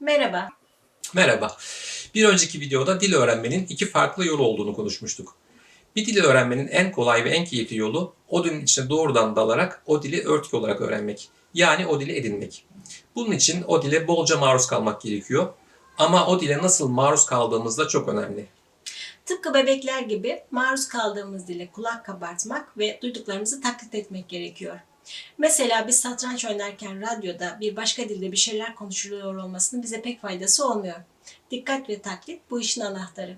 Merhaba. Merhaba. Bir önceki videoda dil öğrenmenin iki farklı yolu olduğunu konuşmuştuk. Bir dili öğrenmenin en kolay ve en keyifli yolu o dilin içine doğrudan dalarak o dili örtük olarak öğrenmek. Yani o dili edinmek. Bunun için o dile bolca maruz kalmak gerekiyor. Ama o dile nasıl maruz kaldığımız da çok önemli. Tıpkı bebekler gibi maruz kaldığımız dile kulak kabartmak ve duyduklarımızı taklit etmek gerekiyor. Mesela biz satranç oynarken radyoda bir başka dilde bir şeyler konuşuluyor olmasının bize pek faydası olmuyor. Dikkat ve taklit bu işin anahtarı.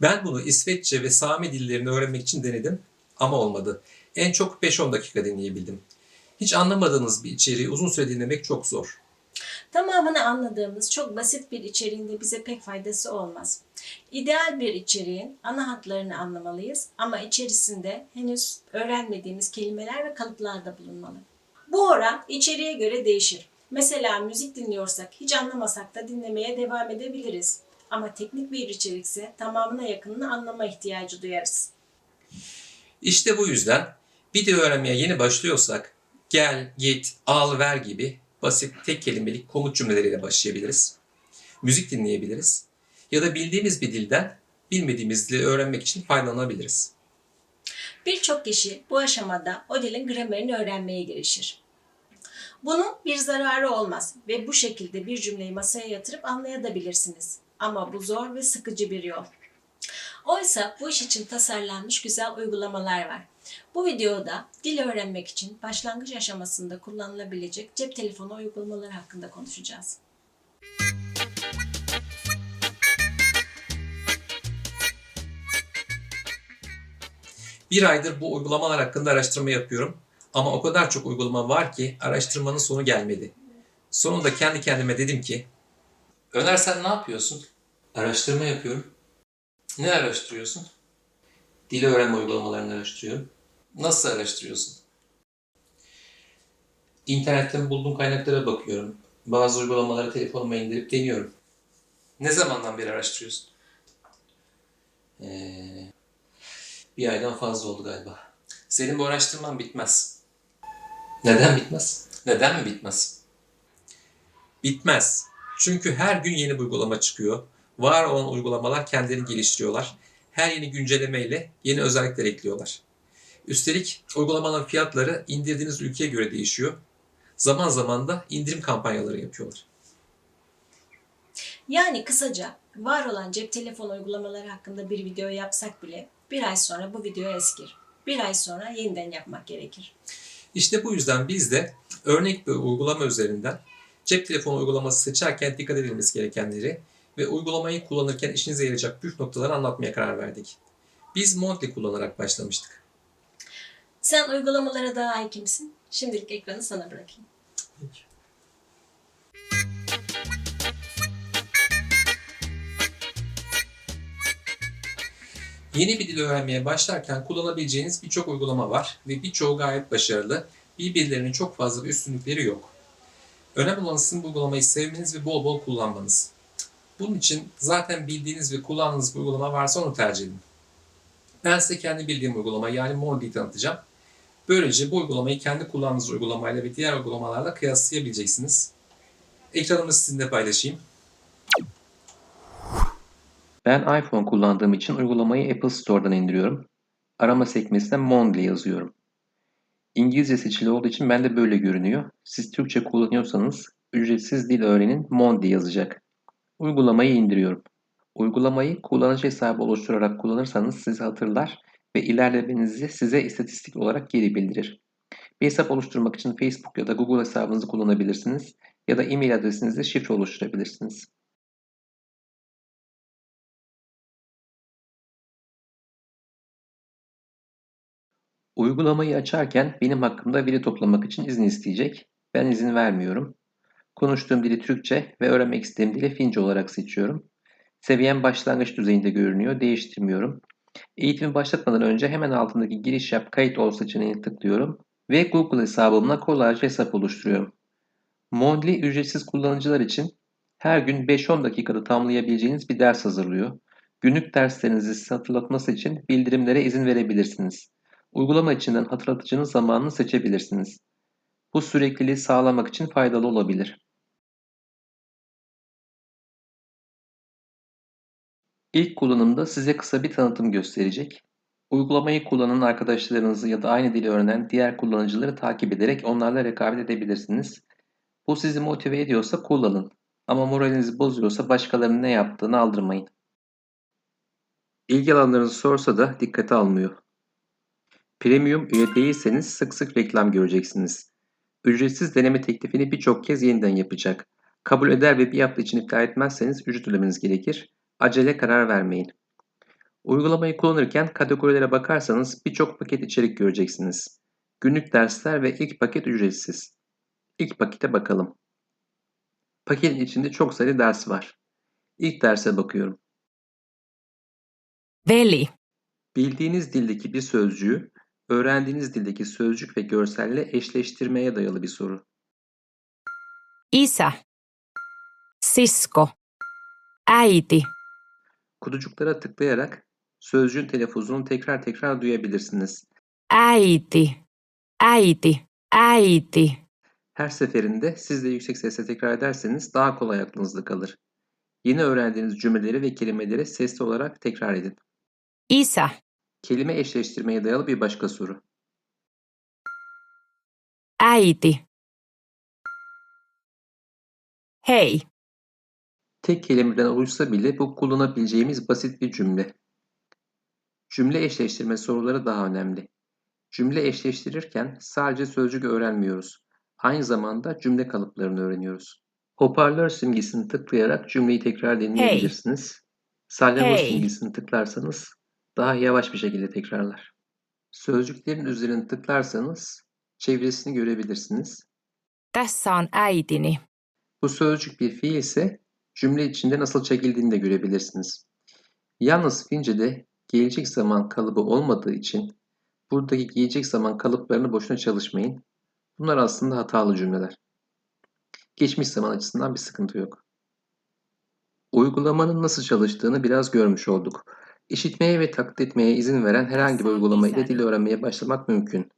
Ben bunu İsveççe ve Sami dillerini öğrenmek için denedim ama olmadı. En çok 5-10 dakika dinleyebildim. Hiç anlamadığınız bir içeriği uzun süre dinlemek çok zor. Tamamını anladığımız çok basit bir içeriğin de bize pek faydası olmaz. İdeal bir içeriğin ana hatlarını anlamalıyız ama içerisinde henüz öğrenmediğimiz kelimeler ve kalıplar da bulunmalı. Bu oran içeriğe göre değişir. Mesela müzik dinliyorsak hiç anlamasak da dinlemeye devam edebiliriz. Ama teknik bir içerikse tamamına yakınını anlama ihtiyacı duyarız. İşte bu yüzden dil öğrenmeye yeni başlıyorsak gel, git, al, ver gibi basit tek kelimelik komut cümleleriyle başlayabiliriz. Müzik dinleyebiliriz. Ya da bildiğimiz bir dilden bilmediğimiz dili öğrenmek için faydalanabiliriz. Birçok kişi bu aşamada o dilin gramerini öğrenmeye girişir. Bunun bir zararı olmaz ve bu şekilde bir cümleyi masaya yatırıp anlayabilirsiniz. Ama bu zor ve sıkıcı bir yol. Oysa bu iş için tasarlanmış güzel uygulamalar var. Bu videoda dil öğrenmek için başlangıç aşamasında kullanılabilecek cep telefonu uygulamaları hakkında konuşacağız. Bir aydır bu uygulamalar hakkında araştırma yapıyorum. Ama o kadar çok uygulama var ki araştırmanın sonu gelmedi. Sonunda kendi kendime dedim ki Öner sen ne yapıyorsun? Araştırma yapıyorum. Ne araştırıyorsun? Dil öğrenme uygulamalarını araştırıyorum. Nasıl araştırıyorsun? İnternetten bulduğum kaynaklara bakıyorum. Bazı uygulamaları telefonuma indirip deniyorum. Ne zamandan beri araştırıyorsun? Ee, bir aydan fazla oldu galiba. Senin bu araştırman bitmez. Neden bitmez? Neden mi bitmez? Bitmez. Çünkü her gün yeni bir uygulama çıkıyor. Var olan uygulamalar kendilerini geliştiriyorlar. Her yeni güncellemeyle yeni özellikler ekliyorlar. Üstelik uygulamaların fiyatları indirdiğiniz ülkeye göre değişiyor. Zaman zaman da indirim kampanyaları yapıyorlar. Yani kısaca var olan cep telefonu uygulamaları hakkında bir video yapsak bile bir ay sonra bu video eskir. Bir ay sonra yeniden yapmak gerekir. İşte bu yüzden biz de örnek bir uygulama üzerinden cep telefonu uygulaması seçerken dikkat edilmesi gerekenleri ve uygulamayı kullanırken işinize yarayacak püf noktaları anlatmaya karar verdik. Biz Monthly kullanarak başlamıştık. Sen uygulamalara daha hakimsin. Şimdilik ekranı sana bırakayım. Yeni bir dil öğrenmeye başlarken kullanabileceğiniz birçok uygulama var ve birçoğu gayet başarılı. Birbirlerinin çok fazla bir üstünlükleri yok. Önemli olan sizin bu uygulamayı sevmeniz ve bol bol kullanmanız. Bunun için zaten bildiğiniz ve kullandığınız bir uygulama varsa onu tercih edin. Ben size kendi bildiğim uygulamayı yani Mondee'yi tanıtacağım. Böylece bu uygulamayı kendi kullandığınız uygulamayla ve diğer uygulamalarla kıyaslayabileceksiniz. Ekranımı sizinle paylaşayım. Ben iPhone kullandığım için uygulamayı Apple Store'dan indiriyorum. Arama sekmesine Mondly yazıyorum. İngilizce seçili olduğu için bende böyle görünüyor. Siz Türkçe kullanıyorsanız ücretsiz dil öğrenin Mondly yazacak. Uygulamayı indiriyorum. Uygulamayı kullanıcı hesabı oluşturarak kullanırsanız sizi hatırlar ve ilerlemenizi size istatistik olarak geri bildirir. Bir hesap oluşturmak için Facebook ya da Google hesabınızı kullanabilirsiniz ya da e-mail adresinizle şifre oluşturabilirsiniz. Uygulamayı açarken benim hakkımda veri toplamak için izin isteyecek. Ben izin vermiyorum. Konuştuğum dili Türkçe ve öğrenmek istediğim dili Fince olarak seçiyorum. Seviyem başlangıç düzeyinde görünüyor. Değiştirmiyorum. Eğitimi başlatmadan önce hemen altındaki giriş yap kayıt ol seçeneğini tıklıyorum ve Google hesabımla kolayca hesap oluşturuyorum. Mondly ücretsiz kullanıcılar için her gün 5-10 dakikada tamamlayabileceğiniz bir ders hazırlıyor. Günlük derslerinizi size hatırlatması için bildirimlere izin verebilirsiniz. Uygulama içinden hatırlatıcının zamanını seçebilirsiniz. Bu sürekliliği sağlamak için faydalı olabilir. İlk kullanımda size kısa bir tanıtım gösterecek. Uygulamayı kullanan arkadaşlarınızı ya da aynı dili öğrenen diğer kullanıcıları takip ederek onlarla rekabet edebilirsiniz. Bu sizi motive ediyorsa kullanın. Ama moralinizi bozuyorsa başkalarının ne yaptığını aldırmayın. İlgi alanlarınızı sorsa da dikkate almıyor. Premium üye değilseniz sık sık reklam göreceksiniz. Ücretsiz deneme teklifini birçok kez yeniden yapacak. Kabul eder ve bir hafta için iptal etmezseniz ücret ödemeniz gerekir. Acele karar vermeyin. Uygulamayı kullanırken kategorilere bakarsanız birçok paket içerik göreceksiniz. Günlük dersler ve ilk paket ücretsiz. İlk pakete bakalım. Paketin içinde çok sayıda ders var. İlk derse bakıyorum. Veli, Bildiğiniz dildeki bir sözcüğü öğrendiğiniz dildeki sözcük ve görselle eşleştirmeye dayalı bir soru. isä, sisko, äiti, Kutucuklara tıklayarak sözcüğün telaffuzunu tekrar tekrar duyabilirsiniz. äiti, äiti, äiti, Her seferinde siz de yüksek sesle tekrar ederseniz daha kolay aklınızda kalır. Yeni öğrendiğiniz cümleleri ve kelimeleri sesli olarak tekrar edin. isä, Kelime eşleştirmeye dayalı bir başka soru. äiti. Hei, Tek kelimeden oluşsa bile bu kullanabileceğimiz basit bir cümle. Cümle eşleştirme soruları daha önemli. Cümle eşleştirirken sadece sözcük öğrenmiyoruz. Aynı zamanda cümle kalıplarını öğreniyoruz. Hoparlör simgesini tıklayarak cümleyi tekrar dinleyebilirsiniz. Salyangoz Hey. simgesini tıklarsanız daha yavaş bir şekilde tekrarlar. Sözcüklerin üzerine tıklarsanız çevresini görebilirsiniz. tässä on äitini. Bu sözcük bir fiil ise cümle içinde nasıl çekildiğini de görebilirsiniz. Yalnız Fince'de gelecek zaman kalıbı olmadığı için buradaki gelecek zaman kalıplarını boşuna çalışmayın. Bunlar aslında hatalı cümleler. Geçmiş zaman açısından bir sıkıntı yok. Uygulamanın nasıl çalıştığını biraz görmüş olduk. İşitmeye ve taklit etmeye izin veren herhangi bir uygulama ile dil öğrenmeye başlamak mümkün.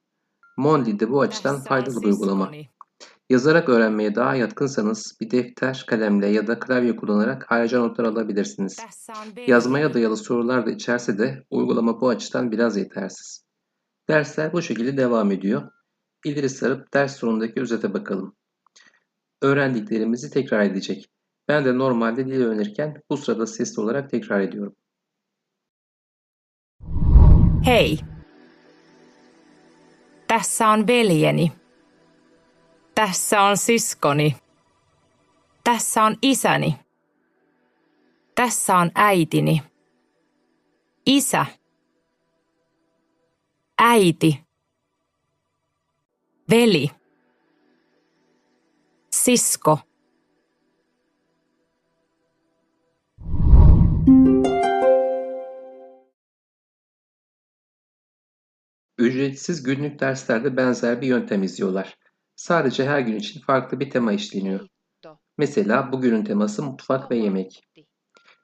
Monly de bu açıdan faydalı bir uygulama. Yazarak öğrenmeye daha yatkınsanız bir defter, kalemle ya da klavye kullanarak ayrıca notlar alabilirsiniz. Yazmaya dayalı sorular da içerse de uygulama bu açıdan biraz yetersiz. Dersler bu şekilde devam ediyor. İleri sarıp ders sonundaki özete bakalım. Öğrendiklerimizi tekrar edecek. Ben de normalde dil öğrenirken bu sırada sesli olarak tekrar ediyorum. Hei. Tässä on veljeni. Tässä on siskoni. Tässä on isäni. Tässä on äitini. Isä. Äiti. Veli. Sisko. Ücretsiz günlük derslerde benzer bir yöntem izliyorlar. Sadece her gün için farklı bir tema işleniyor. Mesela bugünün teması mutfak ve yemek.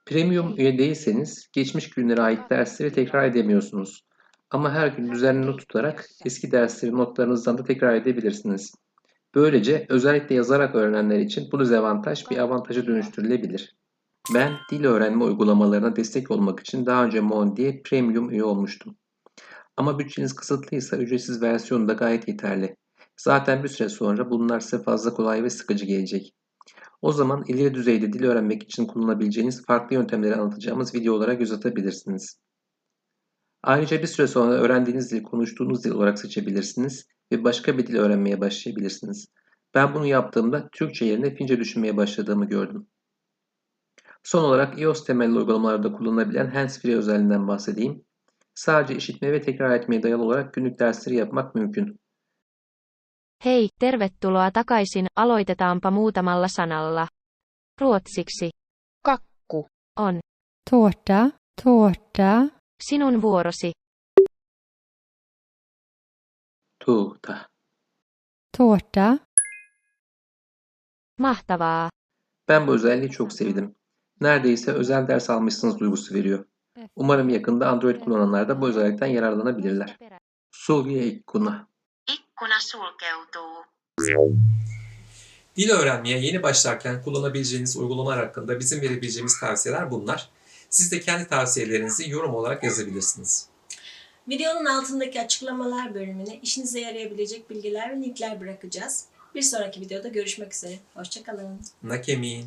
Premium üye değilseniz geçmiş günlere ait dersleri tekrar edemiyorsunuz. Ama her gün düzenli not tutarak eski dersleri notlarınızdan da tekrar edebilirsiniz. Böylece özellikle yazarak öğrenenler için bu dezavantaj bir avantaja dönüştürülebilir. Ben dil öğrenme uygulamalarına destek olmak için daha önce Mondi'ye Premium üye olmuştum. Ama bütçeniz kısıtlıysa ücretsiz versiyonu da gayet yeterli. Zaten bir süre sonra bunlar size fazla kolay ve sıkıcı gelecek. O zaman ileri düzeyde dil öğrenmek için kullanabileceğiniz farklı yöntemleri anlatacağımız videolara göz atabilirsiniz. Ayrıca bir süre sonra öğrendiğiniz dil konuştuğunuz dil olarak seçebilirsiniz ve başka bir dil öğrenmeye başlayabilirsiniz. Ben bunu yaptığımda Türkçe yerine Fince düşünmeye başladığımı gördüm. Son olarak iOS temelli uygulamalarda kullanılabilen handsfree özelliğinden bahsedeyim. Sadece işitme ve tekrar etmeye dayalı olarak günlük dersleri yapmak mümkün. Hei, tervetuloa takaisin. Aloitetaanpa muutamalla sanalla. Ruotsiksi. Kakku. On. Tårta, tårta, Sinun vuorosi. Tuğta. tårta, Mahtavaa. Ben bu özelliği çok sevdim. Neredeyse özel ders almışsınız duygusu veriyor. Umarım yakında Android kullananlar da bu özellikten yararlanabilirler. Sulje ikkuna. Ikkuna sulkeutuu. Dil öğrenmeye yeni başlarken kullanabileceğiniz uygulamalar hakkında bizim verebileceğimiz tavsiyeler bunlar. Siz de kendi tavsiyelerinizi yorum olarak yazabilirsiniz. Videonun altındaki açıklamalar bölümüne işinize yarayabilecek bilgiler ve linkler bırakacağız. Bir sonraki videoda görüşmek üzere. Hoşçakalın. Nakemi.